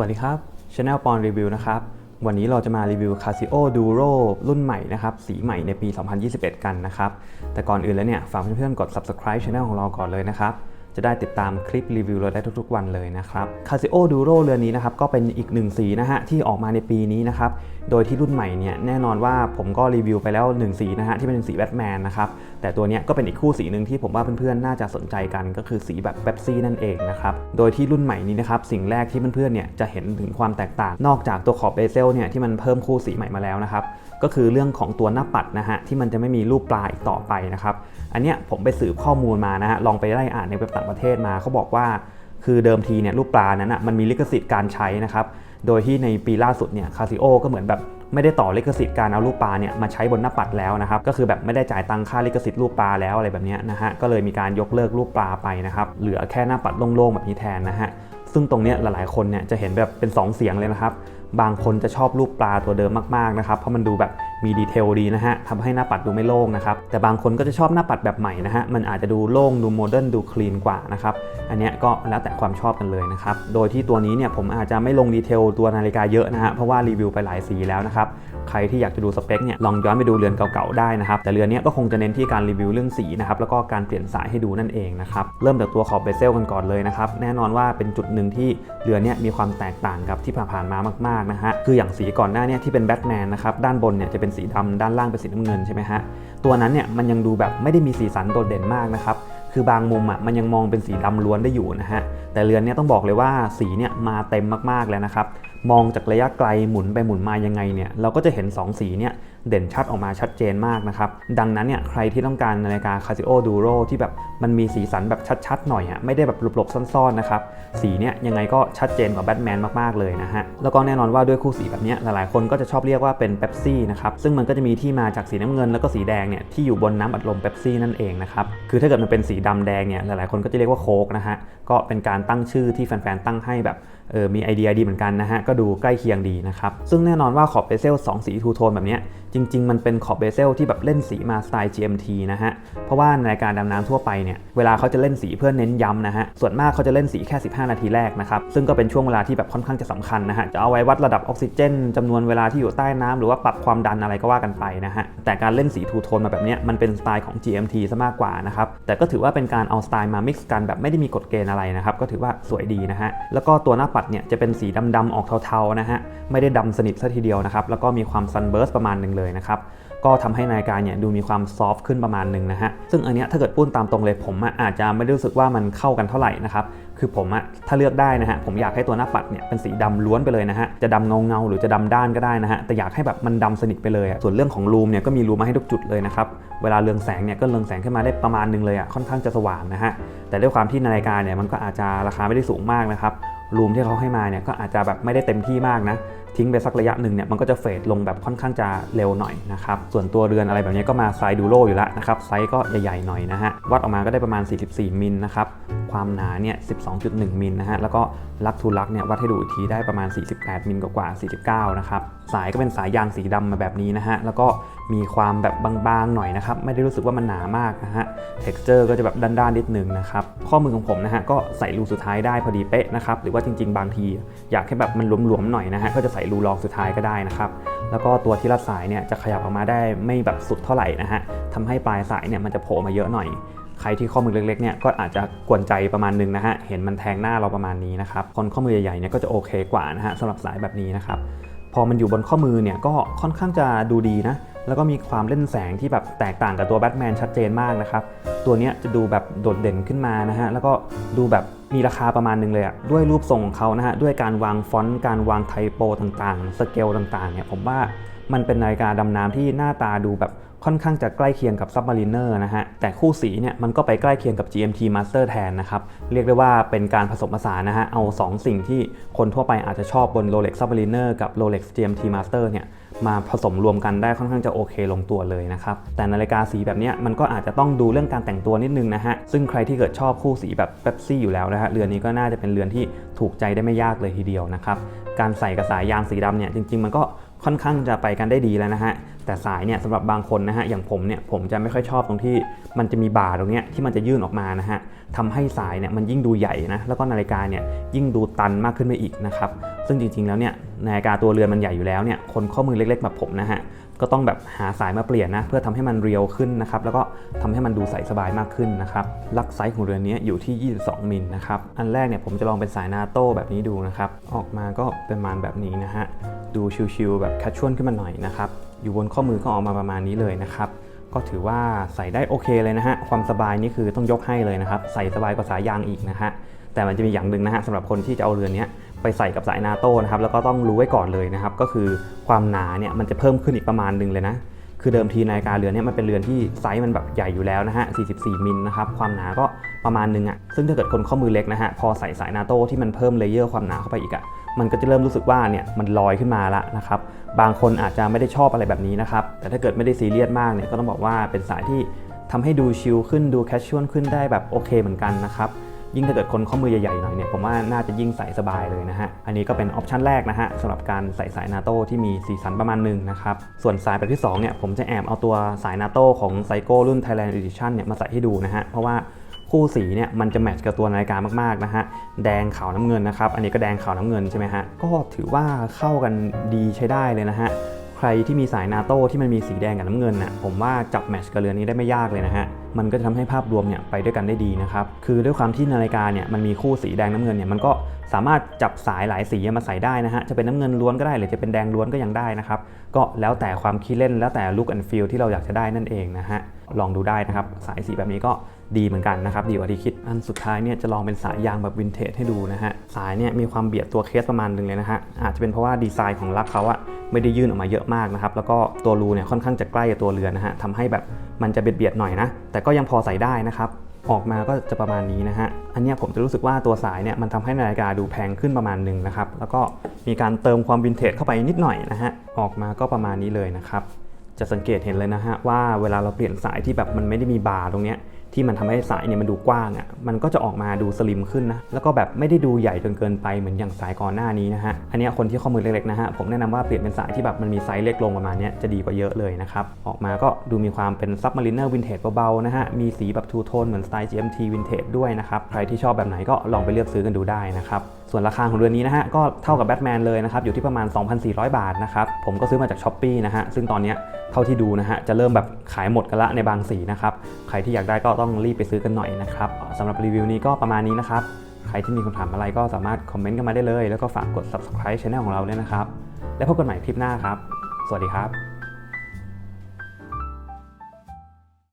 วัสดีครับ Channel ปอนรีวิวนะครับ วันนี้เราจะมารีวิว Casio Duro รุ่นใหม่นะครับ สีใหม่ในปี 2021 กันนะครับ แต่ก่อนอื่นแล้วเนี่ย ฝากเพื่อนๆ กด subscribe Channel ของเราก่อนเลยนะครับ จะได้ติดตามคลิปรีวิวเราได้ทุกๆ วันเลยนะครับ Casio Duro เรือนนี้นะครับก็เป็นอีกหนึ่งสีนะฮะที่ออกมาในปีนี้นะครับ โดยที่รุ่นใหม่เนี่ยแน่นอนว่าผมก็รีวิวไปแล้ว 1 สีนะฮะที่เป็นสีแบทแมนนะครับ แต่ตัวนี้ก็เป็นอีกคู่สีหนึ่งที่ผมว่าเพื่อนๆ น่าจะสนใจกันก็คือสีแบบเบปซี่นั่นเองนะครับ โดยที่รุ่นใหม่นี้นะครับสิ่งแรกที่เพื่อนๆ เนี่ยจะเห็นถึงความแตกต่าง นอกจากตัวขอบเบเซลเนี่ยที่มันเพิ่มคู่สีใหม่มาแล้วนะครับ ก็คือเรื่องของตัวหน้าปัดนะฮะที่มันจะไม่มีรูปปลาอีกต่อไปนะครับ อันเนี้ยผมไปสืบข้อมูลมานะฮะลองไปไล่อ่านในเว็บต่างประเทศมาเขาบอกว่า คือเดิมทีเนี่ยรูปปลานั้นอะมันมีลิขสิทธิ์การใช้นะครับโดยที่ในปีล่าสุดเนี่ยคาซิโอก็เหมือนแบบไม่ได้ต่อลิขสิทธิ์การเอารูปปลาเนี่ยมาใช้บนหน้าปัดแล้วนะครับ ก็คือแบบไม่ได้จ่ายตังค่าลิขสิทธิ์รูปปลาแล้วอะไรแบบเนี้ยนะฮะก็เลยมีการยกเลิกรูปปลาไปนะครับเหลือแค่หน้าปัดโล่งๆแบบนี้แทนนะฮะซึ่งตรงเนี้ยหลายๆคนเนี่ยจะเห็นแบบเป็น 2 เสียงเลยนะครับบางคนจะชอบรูปปลาตัวเดิมมากๆนะครับเพราะมันดูแบบมีดีเทลดีนะฮะทำให้หน้าปัดดูไม่โล่งนะครับแต่บางคนก็จะชอบหน้าปัดแบบใหม่นะฮะมันอาจจะดูโล่งดูโมเดิร์นดูคลีนกว่านะครับอันเนี้ยก็แล้วแต่ความชอบกันเลยนะครับโดยที่ตัวนี้เนี่ยผมอาจจะไม่ลงดีเทลตัวนาฬิกาเยอะนะฮะเพราะว่ารีวิวไปหลายสีแล้วนะครับใครที่อยากจะดูสเปคเนี่ยลองย้อนไปดูเรือนเก่าๆได้นะครับแต่เรือนนี้ก็คงจะเน้นที่การรีวิวเรื่องสีนะครับแล้วก็การเปลี่ยนสายให้ดูนั่นเองนะครับเริ่มจากตัวขอบเบเซลกันก่อนเลยนะครับแน่นอนว่าเป็นจุดหนึ่งที่เรือนนี้มีความแตกต่างกับที่ผ่านๆมามากๆนะฮะ คืออย่างสีก่อนหน้าเนี่ยที่เป็นแบทแมนนะครับ ด้านบนเนี่ยจะเป็นสีดำด้านล่างเป็นสีน้ำเงินใช่ไหมฮะ ตัวนั้นเนี่ยมันยังดูแบบไม่ได้มีสีสันโดดเด่นมากนะครับ คือบางมุมอะมันยังมองเป็นสีดำล้วนได้อยู่นะฮะ แต่เรือนเนี่ยต้องบอกเลยว่าสีเนี่ยมาเต็มมากๆแล้วนะครับ มองจากระยะไกลหมุนไปหมุนมายังไงเนี่ยเราก็จะเห็น 2 สีเนี่ย เด่นชัดออกมาชัดเจนมากนะครับ ดังนั้นเนี่ยใครที่ต้องการนาฬิกา Casio Duro ที่แบบมันมีสีสันแบบชัดๆหน่อยอะไม่ได้แบบหลบๆซ่อนๆนะครับ สีเนี่ยยังไงก็ชัดเจนกว่าแบทแมนมากๆเลยนะฮะ แล้วก็แน่นอนว่าด้วยคู่สีแบบนี้หลายๆคนก็จะชอบเรียกว่าเป็นเ e ปซี่นะครับ ซึ่งมันก็จะมีที่มาจากสีน้ำเงินแล้วก็สีแดงเนี่ยที่อยู่บนน้ำอัดลมเ e ปซี่นั่นเองนะครับ คือถ้าเกิดมันเป็นสีดำแดงเนี่ยหลายๆคนก็จะเรียกว่าโค้กนะฮะ ก็เป็นการตั้งชื่อที่แฟนๆตั้งให้แบบเออมีไอเดียดีเหมือนกันนะฮะ ก็ดูใกล้เคียงดีนะครับ ซึ่งแน่นอนว่าขอบเบเซล2สีทูโทนแบบนี้ยจริง ๆ มันเป็นขอบเบเซลที่แบบเล่นสีมาสไตล์ GMT นะฮะ เพราะว่าในการดำน้ำทั่วไปเนี่ยเวลาเขาจะเล่นสีเพื่อเน้นย้ำนะฮะ ส่วนมากเขาจะเล่นสีแค่ 15 นาทีแรกนะครับ ซึ่งก็เป็นช่วงเวลาที่แบบค่อนข้างจะสำคัญนะฮะ จะเอาไว้วัดระดับออกซิเจนจำนวนเวลาที่อยู่ใต้น้ำหรือว่าปรับความดันอะไรก็ว่ากันไปนะฮะ แต่การเล่นสีทูโทนมาแบบเนี้ยมันเป็นสไตล์ของ GMT ซะมากกว่านะครับ แต่ก็ถือว่าเป็นการเอาสไตล์มา mix กันแบบไม่ได้มีกฎเกณฑ์อะไรนะครับ ก็ถือว่าสวยดีนะฮะ แล้วก็ตัวหน้าปัดเนี่ยจะเป็นสีดำๆออกเทาๆนะฮะ ไม่ได้ดำสนิทซะทีเดียวนะครับ แล้วก็มีความซันเบิร์สประมาณหนึ่งเลยนะครับก็ทำให้นาฬิกาเนี่ยดูมีความซอฟต์ขึ้นประมาณหนึ่งนะฮะ ซึ่งอันเนี้ยถ้าเกิดพูดตามตรงเลยผมอาจจะไม่ได้รู้สึกว่ามันเข้ากันเท่าไหร่นะครับ คือผมอะถ้าเลือกได้นะฮะผมอยากให้ตัวหน้าปัดเนี่ยเป็นสีดำล้วนไปเลยนะฮะ จะดำเงาเงาหรือจะดำด้านก็ได้นะฮะ แต่อยากให้แบบมันดำสนิทไปเลย ส่วนเรื่องของรูมเนี่ยก็มีรูมมาให้ทุกจุดเลยนะครับ เวลาเรืองแสงเนี่ยก็เรืองแสงขึ้นมาได้ประมาณหนึงเลยอะค่อนข้างจะสว่างนะฮะ แต่ด้วยความที่นาฬิกาเนี่ยมันก็อาจจะราคาไม่ได้สูงมากนะครับ รูมที่เขาให้มาเนี่ยก็อาจจะแบบไม่ได้เต็มที่มากนะ ทิ้งไปสักระยะหนึ่งเนี่ยมันก็จะเฟดลงแบบค่อนข้างจะเร็วหน่อยนะครับส่วนตัวเรือนอะไรแบบนี้ก็มาไซดูโรอยู่แล้วนะครับไซส์ก็ใหญ่ๆหน่อยนะฮะวัดออกมาก็ได้ประมาณ 44 มิลนะครับความหนาเนี่ย 12.1 มิลนะฮะแล้วก็ลักทูลักเนี่ยวัดให้ดูอีกทีได้ประมาณ 48 มิลกว่าๆ49 นะครับสายก็เป็นสายยางสีดำมาแบบนี้นะฮะแล้วก็มีความแบบบางๆหน่อยนะครับไม่ได้รู้สึกว่ามันหนามากนะฮะ texture ก็จะแบบด้านๆนิดนึงนะครับข้อมือของผมนะฮะก็ใส่รูสุดท้ายได้พอดีเป๊ะนะครับหรือว่าจริง ๆ บางที อยากให้แบบมันหลวมๆหน่อยนะฮะก็จะใส่รูรองสุดท้ายก็ได้นะครับแล้วก็ตัวที่รัดสายเนี่ยจะขยับออกมาได้ไม่แบบสุดเท่าไหร่นะฮะทำให้ปลายสายเนี่ยมันจะโผล่มาเยอะหน่อยใครที่ข้อมือเล็กๆเนี่ยก็อาจจะกวนใจประมาณนึงนะฮะ เห็นมันแทงหน้าเราประมาณนี้นะครับ คนข้อมือใหญ่ๆเนี่ยก็จะโอเคกว่านะฮะสำหรับสายแบบนี้นะครับ พอมันอยู่บนข้อมือเนี่ยก็ค่อนข้างจะดูดีนะ แล้วก็มีความเล่นแสงที่แบบแตกต่างกับตัวแบทแมนชัดเจนมากนะครับ ตัวนี้จะดูแบบโดดเด่นขึ้นมานะฮะ แล้วก็ดูแบบ มีราคาประมาณหนึงเลยอะด้วยรูปทรงของเขานะฮะด้วยการวางฟอนต์การวางไทโปต่างๆ สเกลต่างๆเนี่ยผมว่ามันเป็นนาฬิกาดำน้ำที่หน้าตาดูแบบ ค่อนข้างจะใกล้เคียงกับ Submariner นะฮะ แต่คู่สีเนี่ยมันก็ไปใกล้เคียงกับ GMT Master แทนนะครับ เรียกได้ว่าเป็นการผสมผสานนะฮะ เอา 2 สิ่งที่คนทั่วไปอาจจะชอบบน Rolex Submariner กับ Rolex GMT Master เนี่ยมาผสมรวมกันได้ค่อนข้างจะโอเคลงตัวเลยนะครับ แต่นาฬิกาสีแบบเนี้ยมันก็อาจจะต้องดูเรื่องการแต่งตัวนิดนึงนะฮะ ซึ่งใครที่เกิดชอบคู่สีแบบเ e ปซี่อยู่แล้วนะฮะ เรือนนี้ก็น่าจะเป็นเรือนที่ถูกใจได้ไม่ยากเลยทีเดียวนะครับ การใส่กระสายยางสีดำเนี่ยจริง ๆ มันก็ ค่อนข้างจะไปกันได้ดีแล้วนะฮะ แต่สายเนี่ยสำหรับบางคนนะฮะ อย่างผมเนี่ยผมจะไม่ค่อยชอบตรงที่มันจะมีบ่าตรงเนี้ยที่มันจะยื่นออกมานะฮะทำให้สายเนี่ยมันยิ่งดูใหญ่นะ แล้วก็นาฬิกาเนี่ยยิ่งดูตันมากขึ้นไปอีกนะครับ ซึ่งจริงๆแล้วเนี่ยนาฬิกาตัวเรือนมันใหญ่อยู่แล้วเนี่ย คนข้อมือเล็กๆแบบผมนะฮะ ก็ต้องแบบหาสายมาเปลี่ยนนะเพื่อทำให้มันเรียวขึ้นนะครับแล้วก็ทำให้มันดูใส่สบายมากขึ้นนะครับลักไซส์ของเรือนนี้อยู่ที่ 22 มิลนะครับอันแรกเนี่ยผมจะลองเป็นสายนาโต้แบบนี้ดูนะครับออกมาก็ประมาณแบบนี้นะฮะดูชิลๆแบบแคชชวลขึ้นมาหน่อยนะครับอยู่บนข้อมือก็ออกมาประมาณนี้เลยนะครับก็ถือว่าใส่ได้โอเคเลยนะฮะความสบายนี่คือต้องยกให้เลยนะครับใส่สบายกว่าสายยางอีกนะฮะแต่มันจะมีอย่างหนึ่งนะฮะสำหรับคนที่จะเอาเรือนนี้ ไปใส่กับสายนาโต้นะครับแล้วก็ต้องรู้ไว้ก่อนเลยนะครับ ก็คือความหนาเนี่ยมันจะเพิ่มขึ้นอีกประมาณหนึ่งเลยนะคือเดิมทีนาฬิกาเรือนเนี่ยมันเป็นเรือนที่ไซส์มันแบบใหญ่อยู่แล้วนะฮะ 44 มิลนะครับ ความหนาก็ประมาณหนึงอะ่ะ ซึ่งถ้าเกิดคนข้อมือเล็กนะฮะ พอใส่สายนาโต้ที่มันเพิ่มเลเยอร์ความหนาเข้าไปอีกอะ่ะ มันก็จะเริ่มรู้สึกว่าเนี่ยมันลอยขึ้นมาละนะครับ บางคนอาจจะไม่ได้ชอบอะไรแบบนี้นะครับ แต่ถ้าเกิดไม่ได้ซีเรียสมากเนี่ยก็ต้องบอกว่าเป็นสายที่ทำให้ดูชิลขึ้นดูแคชชวลขึ้นได้แบบโอเคเหมือนกันนะครับ ยิ่งถ้าเกิดคนข้อมือใหญ่ๆหน่อยเนี่ยผมว่าน่าจะยิ่งใส่สบายเลยนะฮะ อันนี้ก็เป็นออปชันแรกนะฮะสำหรับการใส่สายนาโต้ที่มีสีสันประมาณหนึ่งนะครับ ส่วนสายแบบที่2เนี่ยผมจะแอบเอาตัวสายนาโต้ของไซโก้รุ่น Thailand Edition เนี่ยมาใส่ให้ดูนะฮะเพราะว่าคู่สีเนี่ยมันจะแมทช์กับตัวนาฬิกามากๆนะฮะแดงขาวน้ำเงินนะครับอันนี้ก็แดงขาวน้ำเงินใช่ไหมฮะก็ถือว่าเข้ากันดีใช้ได้เลยนะฮะใครที่มีสายนาโต้ที่มันมีสีแดงกับน้ำเงินน่ะผมว่าจับแมทช์กับเรือนนี้ได้ไม่ยากเลยนะฮะมันก็จะทำให้ภาพรวมเนี่ยไปด้วยกันได้ดีนะครับ คือด้วยความที่นาฬิกาเนี่ยมันมีคู่สีแดงน้ำเงินเนี่ยมันก็สามารถจับสายหลายสีมาใส่ได้นะฮะ จะเป็นน้ำเงินล้วนก็ได้หรือจะเป็นแดงล้วนก็ยังได้นะครับ ก็แล้วแต่ความคิดเล่นแล้วแต่ look and feel ที่เราอยากจะได้นั่นเองนะฮะ ลองดูได้นะครับ สายสีแบบนี้ก็ดีเหมือนกันนะครับ ดีกว่าที่คิด อันสุดท้ายเนี่ยจะลองเป็นสายยางแบบวินเทจให้ดูนะฮะ สายเนี่ยมีความเบียดตัวเคสประมาณหนึงเลยนะฮะ อาจจะเป็นเพราะว่าดีไซน์ของลักเขาอะไม่ได้ยื่นออกมาเยอะมากนะครับ แล้วก็ตัวรูเนี่ยค่อนข้างจะใกล้กับตัวเรือนนะฮะทำให้แบบ มันจะเบียดเบียดหน่อยนะ แต่ก็ยังพอใส่ได้นะครับออกมาก็จะประมาณนี้นะฮะ อันนี้ผมจะรู้สึกว่าตัวสายเนี่ยมันทำให้นาฬิกาดูแพงขึ้นประมาณหนึ่งนะครับ แล้วก็มีการเติมความวินเทจเข้าไปนิดหน่อยนะฮะ ออกมาก็ประมาณนี้เลยนะครับ จะสังเกตเห็นเลยนะฮะว่าเวลาเราเปลี่ยนสายที่แบบมันไม่ได้มีบาร์ตรงเนี้ย ที่มันทำให้สายเนี่ยมันดูกว้างอะ่ะ มันก็จะออกมาดูสลิมขึ้นนะ แล้วก็แบบไม่ได้ดูใหญ่จนเกินไปเหมือนอย่างสายก่อนหน้านี้นะฮะ อันนี้คนที่ข้อมือเล็กๆนะฮะ ผมแนะนำว่าเปลี่ยนเป็นสายที่แบบมันมีไซส์เล็กลงประมาณนี้จะดีกว่าเยอะเลยนะครับ ออกมาก็ดูมีความเป็นซับมารีเนอร์วินเทจเบาๆนะฮะ มีสีแบบทูโทนเหมือนสไตล์ GMT วินเทจด้วยนะครับ ใครที่ชอบแบบไหนก็ลองไปเลือกซื้อกันดูได้นะครับ ส่วนราคาของเรือนนี้นะฮะก็เท่ากับแบทแมนเลยนะครับอยู่ที่ประมาณ 2,400 บาทนะครับผมก็ซื้อมาจากช้อปปีนะฮะซึ่งตอนนี้เท่าที่ดูนะฮะจะเริ่มแบบขายหมดกันละในบางสีนะครับใครที่อยากได้ก็ต้องรีบไปซื้อกันหน่อยนะครับสำหรับรีวิวนี้ก็ประมาณนี้นะครับใครที่มีคำถามอะไรก็สามารถคอมเมนต์กันมาได้เลย แล้วก็ฝากกด subscribe channel ของเราด้วยนะครับ แล้วพบกันใหม่คลิปหน้าครับ สวัสดีครับ